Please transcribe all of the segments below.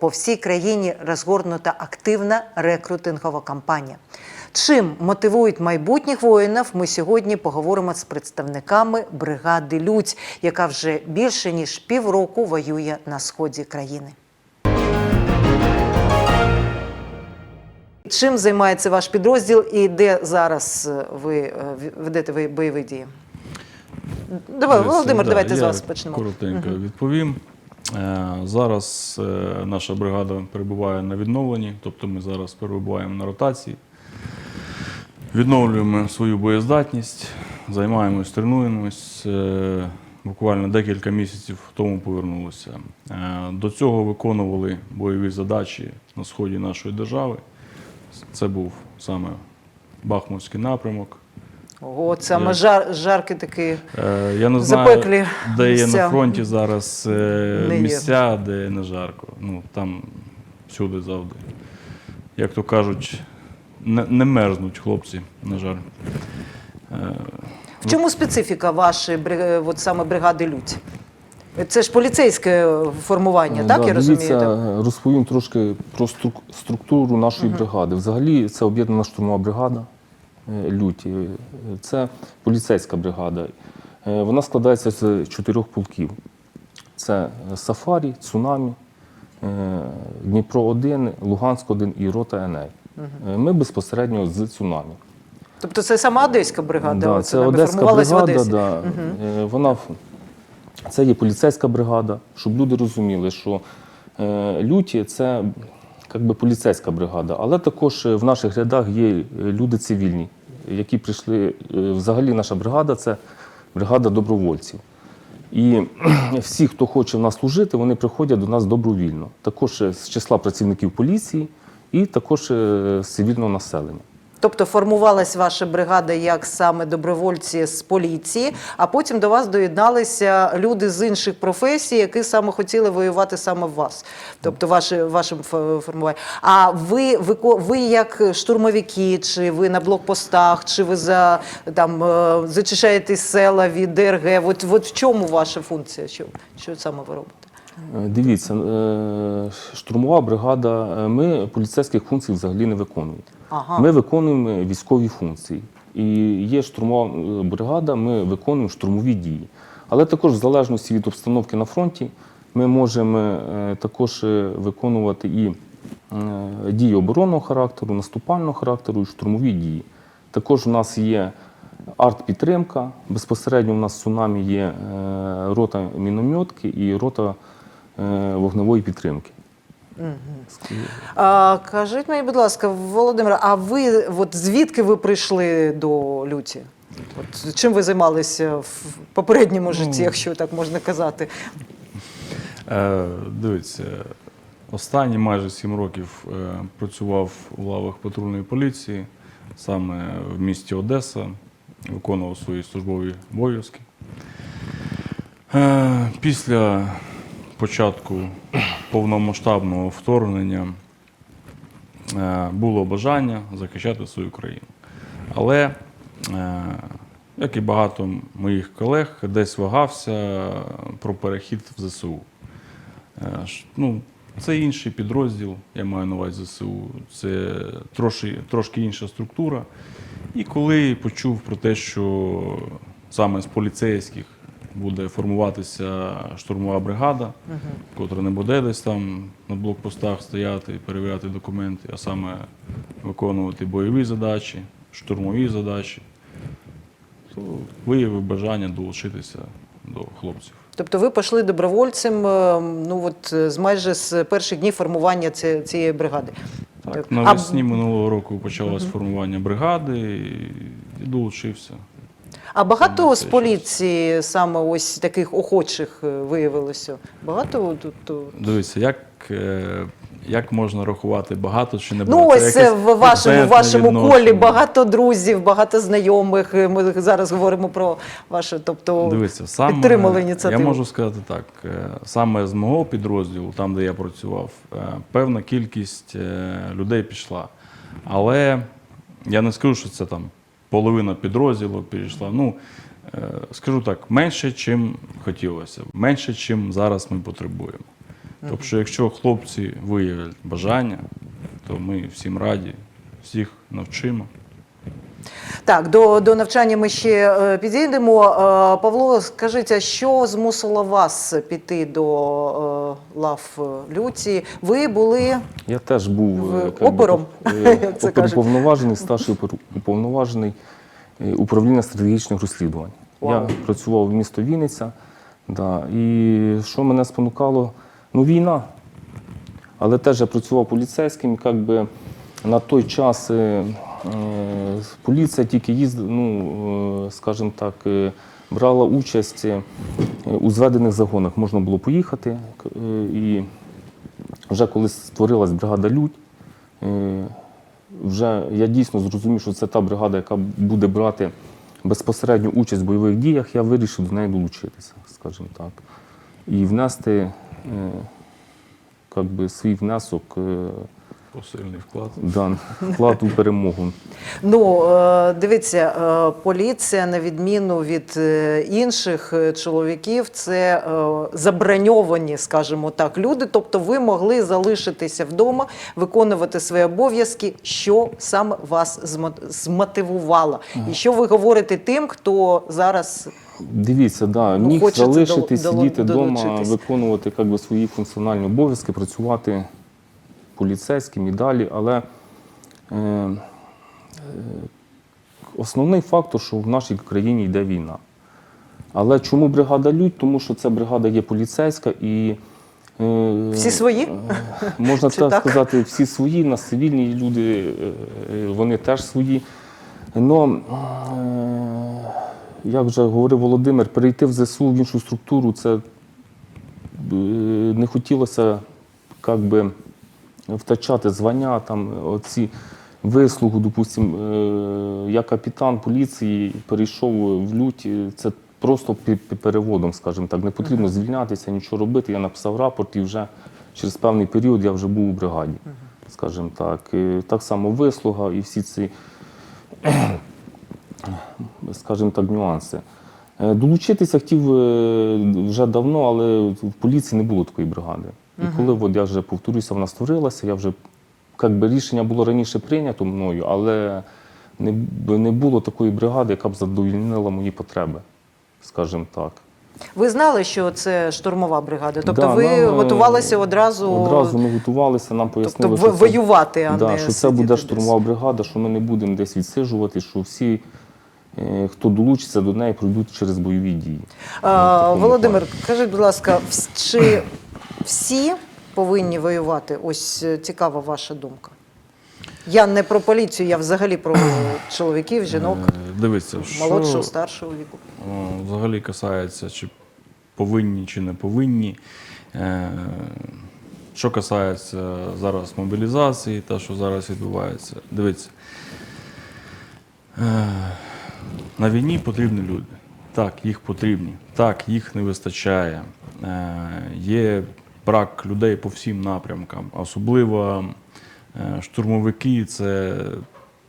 По всій країні розгорнута активна рекрутингова кампанія. Чим мотивують майбутніх воїнів, ми сьогодні поговоримо з представниками бригади Людь, яка вже більше ніж півроку воює на сході країни. Чим займається ваш підрозділ і де зараз е, ви е, ведете бойові дії? Давай, Дивіться, Володимир, да, давайте з вас почнемо. Коротенько відповім. Е, Зараз е, наша бригада перебуває на відновленні, тобто ми зараз перебуваємо на ротації, відновлюємо свою боєздатність, займаємось, тренуємось. Е, Буквально декілька місяців тому повернулися. До цього виконували бойові задачі на сході нашої держави. Це був саме Бахмутський напрямок. О, це саме жар, жарки такі. Е, Я не знаю, Запеклі де є місця. на фронті зараз е, місця, де не жарко. Ну, там всюди завжди. Як то кажуть, не, не мерзнуть хлопці, на жаль. Е, В чому специфіка вашої бри- от саме бригади Людь? Це ж поліцейське формування, так я розумію? Так? розповім трошки про струк- структуру нашої бригади. Взагалі, це об'єднана штурмова бригада е, люті. Е, Це поліцейська бригада. Е, Вона складається з чотирьох полків: це Сафарі, Цунамі, е, Дніпро 1, Луганськ 1 і рота Еней. Ми безпосередньо з Цунамі. Тобто це сама одеська бригада? Да, це Одеська бригада, да. Е, вона це є поліцейська бригада, щоб люди розуміли, що е, люті це як би поліцейська бригада, але також в наших рядах є люди цивільні, які прийшли. е, Взагалі, наша бригада це бригада добровольців. І всі, хто хоче в нас служити, вони приходять до нас добровільно. Також е, з числа працівників поліції і також е, з цивільного населення. Тобто формувалась ваша бригада як саме добровольці з поліції, а потім до вас доєдналися люди з інших професій, які саме хотіли воювати саме в вас. Тобто ваше, вашим формуванням. А ви, вико- ви як штурмовики, чи ви на блокпостах, чи ви за, там, е, зачищаєте села від ДРГ? От, от в чому ваша функція? Що, що саме ви робите? Е, Дивіться, е, штурмова бригада, ми поліцейських функцій взагалі не виконуємо. Ага. Ми виконуємо військові функції. І є штурмова е, бригада, ми виконуємо штурмові дії. Але також, в залежності від обстановки на фронті, ми можемо е, також е, виконувати і дії оборонного характеру, наступального характеру, і штурмові дії. Також у нас є арт-підтримка. Безпосередньо у нас в цунамі є рота мінометки і рота вогневої підтримки. А, кажіть мені, будь ласка, Володимир, а ви от звідки ви прийшли до люті? От, чим ви займалися в попередньому житті, якщо так можна казати? Е, Дивіться, останні майже сім років е, працював у лавах патрульної поліції, саме в місті Одеса, виконував свої службові обов'язки. Е, Після початку повномасштабного вторгнення е, було бажання захищати свою країну. Але, е, як і багато моїх колег, десь вагався про перехід в ЗСУ. Е, Ну, це інший підрозділ, я маю на увазі ЗСУ, це трошки, трошки інша структура. І коли почув про те, що саме з поліцейських буде формуватися штурмова бригада, котра не буде десь там на блокпостах стояти, перевіряти документи, а саме виконувати бойові задачі, штурмові задачі, то виявив бажання долучитися до хлопців. Тобто ви пішли добровольцем е, ну, от, е, з майже з перших днів формування цієї бригади. Так, А- навесні минулого року почалось формування бригади і долучився. А багато Ну, з поліції саме ось таких охочих е, виявилося? Багато тут? Дивіться, як, е, як можна рахувати багато чи не Ну, ось це Якесь в вашому, вашому колі багато друзів, багато знайомих. Е, Ми зараз говоримо про ваше, тобто Дивіться, саме, підтримали ініціативу. Я можу сказати так: е, саме з мого підрозділу, там де я працював, е, певна кількість е, людей пішла. Але я не скажу, що це там половина підрозділу перейшла. Ну, е, скажу так, менше, чим хотілося, менше, чим зараз ми потребуємо. Тобто, якщо хлопці виявлять бажання, то ми всім раді, всіх навчимо. Так, до, до навчання ми ще е, підійдемо. Е, Павло, скажіть, а що змусило вас піти до е, лав Люці? Ви були Я теж був опером, кажуть. старший уповноважений управління стратегічних розслідувань. Вау. Я працював в місто Вінниця. Да, і що мене спонукало? Ну, війна. Але теж я працював поліцейським, і як би на той час поліція тільки їздила, ну, е, скажімо так, е, брала участь е, у зведених загонах. Можна було поїхати. е, І вже коли створилась бригада Людь, е, вже я дійсно зрозумів, що це та бригада, яка буде брати безпосередню участь в бойових діях, я вирішив до неї долучитися, скажімо так. І внести е, би, свій внесок, е, Посильний вклад. да, вклад у перемогу. Ну, е, дивіться, е, поліція, на відміну від е, інших чоловіків, це заброньовані, скажімо так, люди. Тобто ви могли залишитися вдома, виконувати свої обов'язки, що саме вас змо- змотивувало. І що ви говорите тим, хто зараз Дивіться, да, Ну, міг залишитись, дол- сидіти вдома, виконувати би, свої функціональні обов'язки, працювати поліцейським і далі. Але е, е, основний фактор, що в нашій країні йде війна. Але чому бригада Людь? Тому що ця бригада є поліцейська і. е, всі свої? Е, Можна так, так? сказати, всі свої, нас цивільні люди, вони теж свої. Но, як вже говорив Володимир, перейти в ЗСУ в іншу структуру, це не хотілося як би, втрачати звання, там, оці вислугу, допустим, е, я капітан поліції перейшов в лють, це просто переводом, скажімо так. Не потрібно звільнятися, нічого робити. Я написав рапорт і вже через певний період я вже був у бригаді, скажімо так. Так само вислуга і всі ці, скажімо так, нюанси. Е, Долучитися хотів е, вже давно, але в поліції не було такої бригади. І коли от я вже повторюся, вона створилася, я вже як би, рішення було раніше прийнято мною, але не, не було такої бригади, яка б задовольнила мої потреби, скажімо так. Ви знали, що це штурмова бригада? Тобто Да, ви нам, е, готувалися одразу, Одразу ми готувалися, нам тобто пояснили, в- що, це, а да, не що це буде десь. штурмова бригада, що ми не будемо десь відсиджувати, що всі, е, хто долучиться до неї, пройдуть через бойові дії. А, Володимир, плані. скажіть, будь ласка, чи всі повинні воювати? Ось е, цікава ваша думка. Я не про поліцію, я взагалі про чоловіків, жінок, Е, Дивіться, молодшого, що старшого віку. взагалі касається, чи повинні, чи не повинні. Е, Що касається зараз мобілізації, те, що зараз відбувається, дивіться. Е, На війні потрібні люди. Так, їх потрібні. Так, їх не вистачає. Е, Є брак людей по всім напрямкам. Особливо е, штурмовики це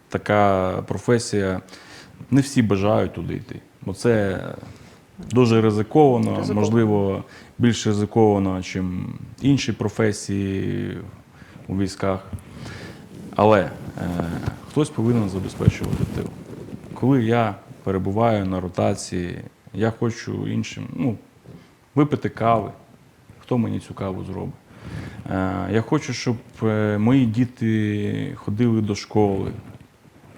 така професія. Не всі бажають туди йти. Бо це дуже ризиковано, Ризиковано. можливо, більш ризиковано, ніж інші професії у військах. Але е, хтось повинен забезпечувати тил. Коли я перебуваю на ротації, я хочу іншим ну, випити кави. Хто мені цю каву зробить? Е, я хочу, щоб е, мої діти ходили до школи.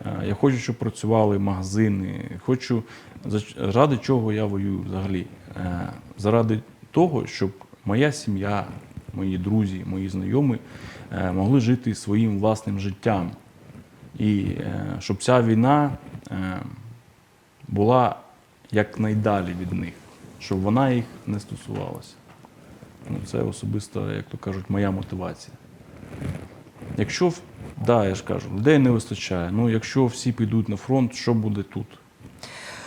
Е, Я хочу, щоб працювали магазини. Хочу, заради чого я воюю взагалі? Заради того, щоб моя сім'я, мої друзі, мої знайомі могли жити своїм власним життям. І щоб ця війна була якнайдалі від них, щоб вона їх не стосувалася. Ну, це особисто, як то кажуть, моя мотивація. Якщо, да, я ж кажу, людей не вистачає. Ну, якщо всі підуть на фронт, що буде тут?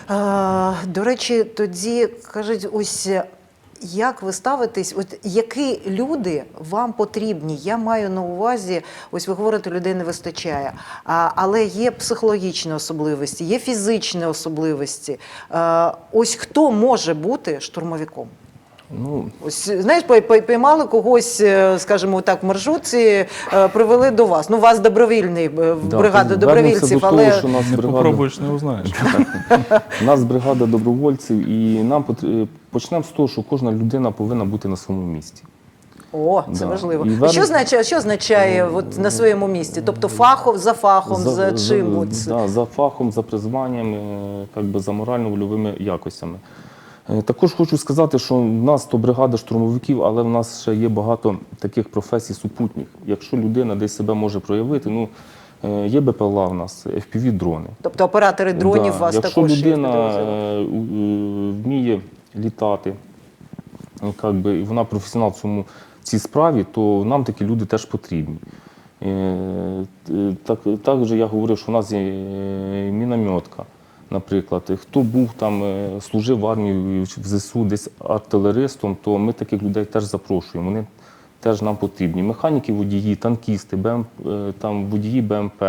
А, до речі, тоді кажіть, ось як ви ставитесь, от які люди вам потрібні? Я маю на увазі, ось ви говорите, людей не вистачає, а, але є психологічні особливості, є фізичні особливості. А, ось хто може бути штурмовиком? Ну, Ось знаєш, пой- пой- поймали когось, е, скажімо так, в маршрутці, е, привели до вас. Ну, у вас добровільний е, да, бригаду то добровільців, до але того, що нас Не бригада, попробуєш, не узнаєш. у нас бригада добровольців, і нам потр- почнемо з того, що кожна людина повинна бути на своєму місці. о, це Да. важливо. Вер- що означає, що означає от, на своєму місці? Тобто фахом, за фахом, за, чим? От, За, да, за фахом, за призванням, е, как би, за морально-вольовими якостями. Е, Також хочу сказати, що в нас то бригада штурмовиків, але в нас ще є багато таких професій супутніх. Якщо людина десь себе може проявити, ну е, є БПЛА в нас, FPV-дрони. тобто оператори дронів Да, вас Якщо також є людина е, вміє літати, би, і вона професіонал в цьому цій справі, то нам такі люди теж потрібні. Так, також я говорив, що у нас є мінометка, наприклад. Хто був там, е, служив в армії в ЗСУ десь артилеристом, то ми таких людей теж запрошуємо. Вони теж нам потрібні. Механіки, водії, танкісти, БМ, е, там, водії БМП.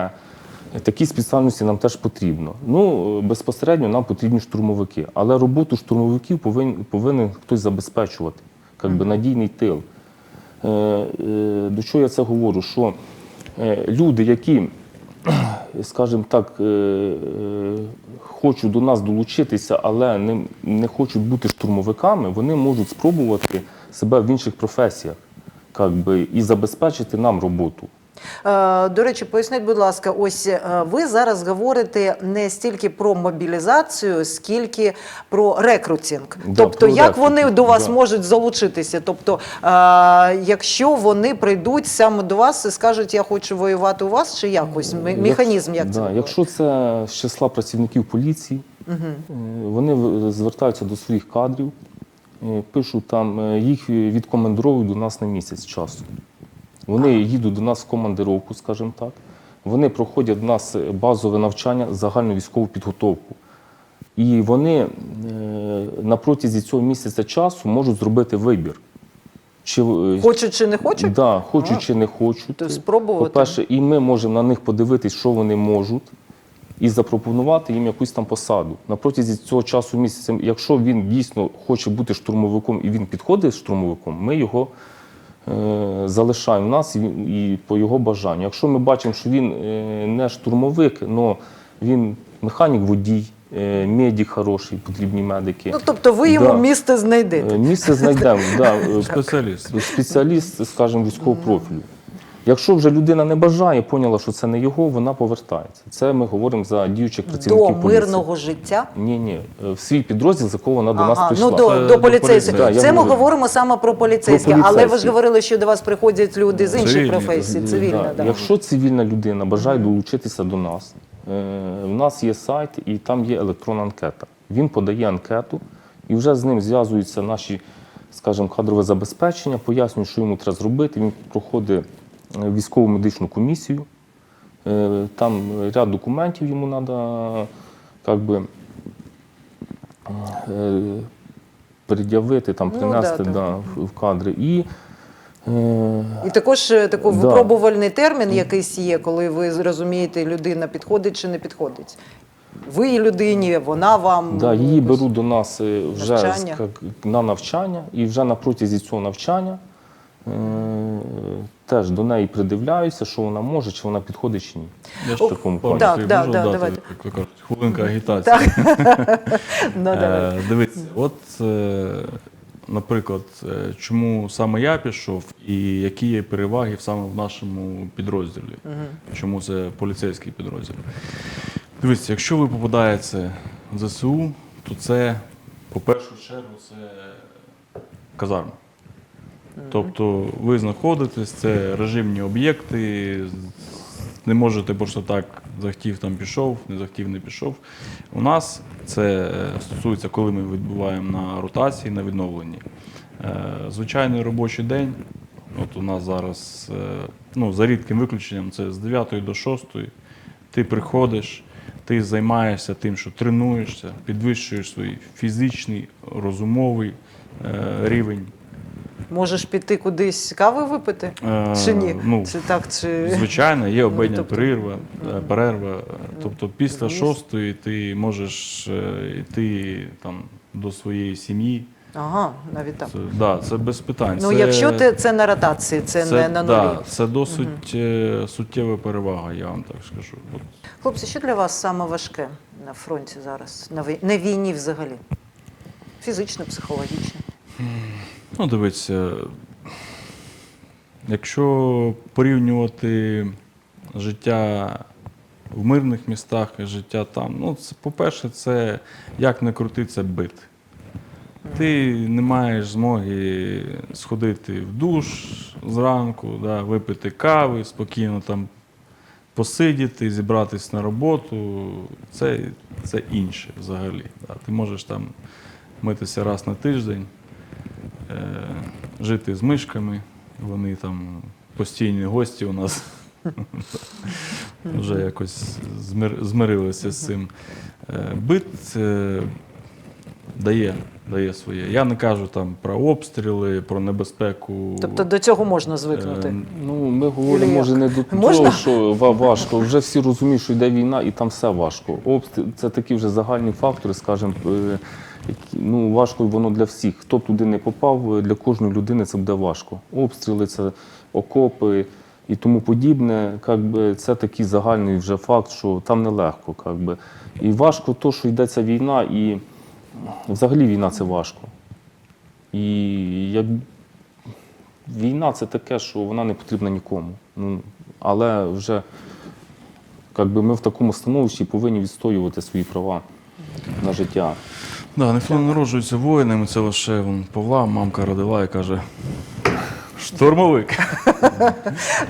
Такі спеціальності нам теж потрібно. Ну, е, безпосередньо нам потрібні штурмовики. Але роботу штурмовиків повинен, повинен хтось забезпечувати, як би надійний тил. До чого я це говорю? Що люди, які, скажімо так, е, е, хочуть до нас долучитися, але не, не хочуть бути штурмовиками, вони можуть спробувати себе в інших професіях би, і забезпечити нам роботу. Е, До речі, поясніть, будь ласка, ось е, ви зараз говорите не стільки про мобілізацію, скільки про рекрутинг. Да, тобто, про як вони до вас да. можуть залучитися? Тобто, е, якщо вони прийдуть саме до вас і скажуть, я хочу воювати у вас, чи якось механізм, як це? да, якщо це з числа працівників поліції, е, вони звертаються до своїх кадрів, пишуть там, їх відкомандировують до нас на місяць часу. Вони їдуть до нас в командировку, скажімо так. Вони проходять в нас базове навчання, загальну військову підготовку. І вони е, на протязі цього місяця часу можуть зробити вибір. Чи, е, Хочуть чи не хочуть? Да, хочуть чи не хочуть. То спробувати. По-перше, і ми можемо на них подивитись, що вони можуть, і запропонувати їм якусь там посаду. На протязі цього часу місяця, якщо він дійсно хоче бути штурмовиком і він підходить штурмовиком, ми його е, залишаємо в нас і, по його бажанню. Якщо ми бачимо, що він е, не штурмовик, але він механік водій, е, медик хороший, потрібні медики. Ну, тобто ви йому Да. місце знайдете. Е, Місце знайдемо. да, е, Спеціаліст. спеціаліст, скажімо, військового профілю. Якщо вже людина не бажає, поняла, що це не його, вона повертається. Це ми говоримо за діючих До працівників поліції. мирного життя. Ні, ні, в свій підрозділ, з якого вона до нас Ага, прийшла. ну до, Це до до поліцейських. Да, Це ми говорю. говоримо саме про поліцейських, Про але ви ж говорили, що до вас приходять люди з інших Цивільні, професій. Цивільна, Да. да. Якщо цивільна людина бажає долучитися до нас, е, в нас є сайт і там є електронна анкета. Він подає анкету, і вже з ним зв'язуються наші, скажімо, кадрове забезпечення, пояснюють, що йому треба зробити. Він проходить е, військову медичну комісію. Е, Там ряд документів йому треба как би, е, пред'явити, там, Ну, принести да, да, в- кадри. І е, І також такий Да. випробувальний термін якийсь є, коли ви зрозумієте, людина підходить чи не підходить. Ви людині, вона вам. Да, її беруть до нас вже Навчання. на навчання, і вже на протязі цього навчання теж до неї придивляються, що вона може, чи вона підходить чи ні. Я ж О, такому так, плані да, можу да, давайте. хвилинка агітації. Ну, давай. Е, Дивіться, от, е, наприклад, е, чому саме я пішов і які є переваги саме в нашому підрозділі? Чому це поліцейський підрозділ? Дивіться, якщо ви попадаєте в ЗСУ, то це, по першу чергу, це казарма. Тобто ви знаходитесь, це режимні об'єкти, не можете просто так захотів там пішов, не захотів не пішов. У нас це е, стосується, коли ми відбуваємо на ротації, на відновленні. Е, Звичайний робочий день. От у нас зараз, е, ну, за рідким виключенням, це з 9 до 6. Ти приходиш, ти займаєшся тим, що тренуєшся, підвищуєш свій фізичний, розумовий рівень. Можеш піти кудись кави випити? Е, Чи ні? ну, Чи так, чи... Звичайно, є обідня тобто- перерва, е, перерва. Тобто після шостої ти можеш е, йти там до своєї сім'ї. Ага, навіть так. Це, да, це без питань. Ну, це, якщо ти це на ротації, це, не на нулі. Да, це досить е, суттєва перевага, я вам так скажу. От, Хлопці, що для вас саме важке на фронті зараз? На війні взагалі? Фізично, психологічно. Ну, дивіться, якщо порівнювати життя в мирних містах і життя там, ну, це, по-перше, це як не крути, це бит. Ти не маєш змоги сходити в душ зранку, да, випити кави, спокійно там посидіти, зібратись на роботу. Це, це інше взагалі. Да. Ти можеш там митися раз на тиждень, е, жити з мишками. Вони там постійні гості у нас. Вже якось змир, змирилися з цим. Е, Бит е, дає, дає своє. Я не кажу там про обстріли, про небезпеку. Тобто до цього можна звикнути. Е, Ну, ми говоримо, може, не до того, можна? що важко. Вже всі розуміють, що йде війна, і там все важко. Обстріл це такі вже загальні фактори, скажімо, е, ну, важко воно для всіх. Хто б туди не попав, для кожної людини це буде важко. Обстріли, це окопи і тому подібне. Би, це такий загальний вже факт, що там нелегко. І важко то, що йдеться війна, і взагалі війна це важко. І як війна це таке, що вона не потрібна нікому. Ну, але вже як би, ми в такому становищі повинні відстоювати свої права на життя. Да, ніхто не народжується воїнами, це лише вон, Павла, мамка родила і каже: штурмовик.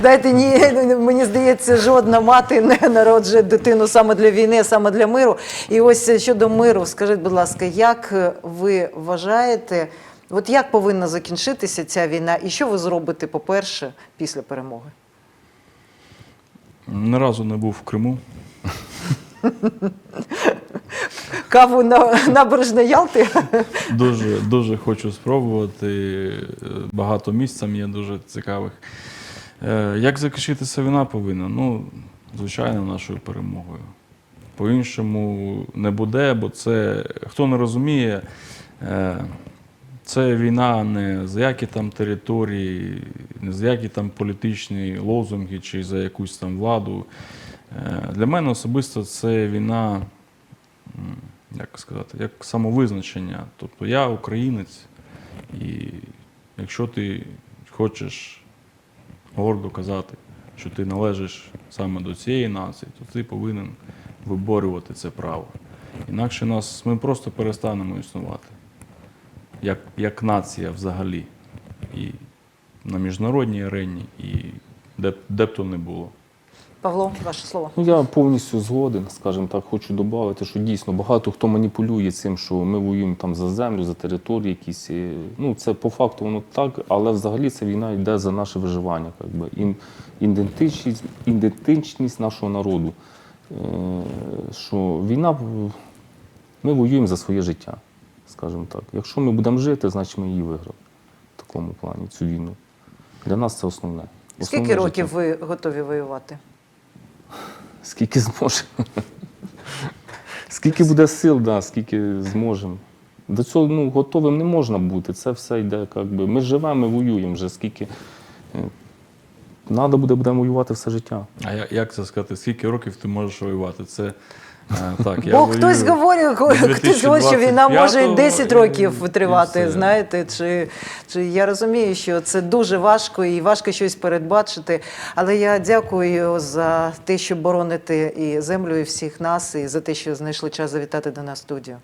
Дайте ні, мені здається, жодна мати не народжує дитину саме для війни, саме для миру. І ось щодо миру, скажіть, будь ласка, як ви вважаєте, от як повинна закінчитися ця війна, і що ви зробите, по-перше, після перемоги? Ні разу не був в Криму. Каву на набережної Ялти? Дуже, дуже хочу спробувати. Багато місць є дуже цікавих. Е, Як закінчитися війна повинна? Ну, звичайно, нашою перемогою. По-іншому не буде, бо це, хто не розуміє, е, це війна не за які там території, не за які там політичні лозунги чи за якусь там владу. Е, Для мене особисто це війна як сказати, як самовизначення. Тобто я українець, і якщо ти хочеш гордо казати, що ти належиш саме до цієї нації, то ти повинен виборювати це право. Інакше нас ми просто перестанемо існувати як, як нація взагалі. І на міжнародній арені, і де, де б то не було. Павло, ваше слово. Ну, я повністю згоден, скажімо так, хочу додати, що дійсно багато хто маніпулює цим, що ми воюємо там за землю, за території якісь. Ну, це по факту воно так, але взагалі ця війна йде за наше виживання, как би. Ідентичність, ідентичність нашого народу. Е, Що війна, ми воюємо за своє життя, скажімо так. Якщо ми будемо жити, значить ми її виграли в такому плані, цю війну. Для нас це основне. Скільки років життя. ви готові воювати? Скільки зможемо. Скільки буде сил, да, скільки зможемо. До цього ну, готовим не можна бути. Це все йде, якби. Ми живемо, ми воюємо вже скільки. Треба буде, будемо воювати все життя. А я- як це сказати, скільки років ти можеш воювати? Це е, так, я Бо воюю хтось говорить, до хтось говорить, що війна може і 10 років і тривати. Знаєте, чи, чи я розумію, що це дуже важко і важко щось передбачити. Але я дякую за те, що бороните і землю, і всіх нас, і за те, що знайшли час завітати до нас в студію.